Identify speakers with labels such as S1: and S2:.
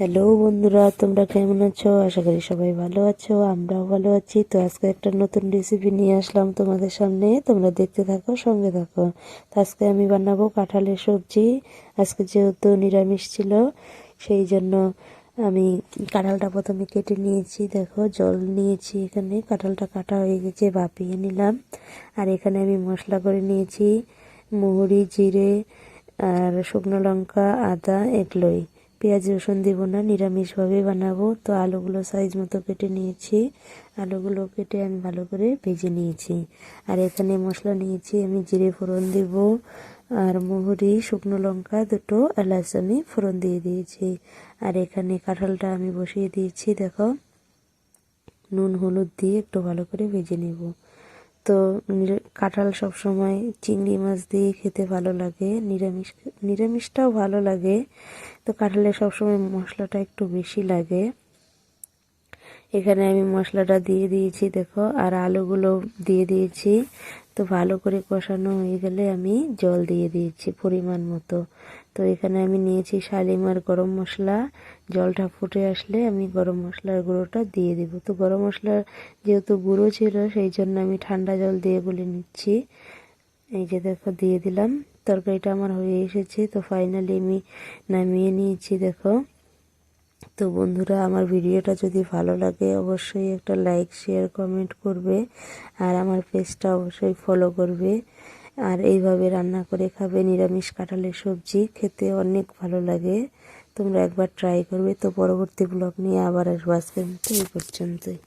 S1: Hello বন্ধুরা, তোমরা কেমন আছো? আশা করি সবাই ভালো আছো, আমরাও ভালো আছি। তো আজকে একটা নতুন রেসিপি নিয়ে আসলাম তোমাদের সামনে। তোমরা দেখতে থাকো, সঙ্গে থাকো। তো আজকে আমি বানাবো কাঁঠালের সবজি। আজকে যেহেতু নিরামিষ ছিল, সেই জন্য আমি কাঁঠালটা প্রথমে কেটে নিয়েছি। দেখো, জল নিয়েছি এখানে। কাঁঠালটা কাটা হয়ে গেছে ভাপিয়ে নিলাম। আর এখানে আমি মশলা করে নিয়েছি। মুহুরি জিরে আর শুকনো লঙ্কা, আদা এগুলোই পেঁয়াজ, রসুন দিব না, নিরামিষভাবে বানাবো। তো আলুগুলো সাইজ মতো কেটে নিয়েছি। আলুগুলো কেটে আমি ভালো করে ভেজে নিয়েছি। আর এখানে মশলা নিয়েছি, আমি জিরে ফোড়ন দিব। আর মুহুরি, শুকনো লঙ্কা দুটো এলাচ আমি ফোড়ন দিয়ে দিয়েছি। আর এখানে কাঁঠালটা আমি বসিয়ে দিয়েছি, দেখো। নুন, হলুদ দিয়ে একটু ভালো করে ভেজে নেব। তো কাঁঠাল সবসময় চিংড়ি মাছ দিয়ে খেতে ভালো লাগে, নিরামিষ, নিরামিষটাও ভালো লাগে, তো কাঁঠালে সবসময় মশলাটা একটু বেশি লাগে। এখানে আমি মশলাটা দিয়ে দিয়েছি, দেখো, আর আলুগুলো দিয়ে দিয়েছি। তো ভালো করে কষানো হয়ে গেলে আমি জল দিয়ে দিয়েছি পরিমাণ মতো। তো এখানে আমি নিয়েছি শালিমার গরম মশলা। জলটা ফুটে আসলে আমি গরম মশলার গুঁড়োটা দিয়ে দেবো। তো গরম মশলার যেহেতু গুঁড়ো ছিল, সেই জন্য আমি ঠান্ডা জল দিয়ে বলে নিচ্ছি। এই যে দেখো, দিয়ে দিলাম। তরকারিটা আমার হয়ে এসেছে। তো ফাইনালি আমি নামিয়ে নিয়েছি, দেখো। তো বন্ধুরা, আমার ভিডিওটা যদি ভালো লাগে, অবশ্যই একটা লাইক শেয়ার কমেন্ট করবে আর আমার পেজটা অবশ্যই ফলো করবে। আর এইভাবে রান্না করে খাবে নিরামিষ কাঁঠালের সবজি, খেতে অনেক ভালো লাগে। তোমরা একবার ট্রাই করবে। তো পরবর্তী ব্লগ নিয়ে আবার আসব। আজকের মতো এই পর্যন্তই।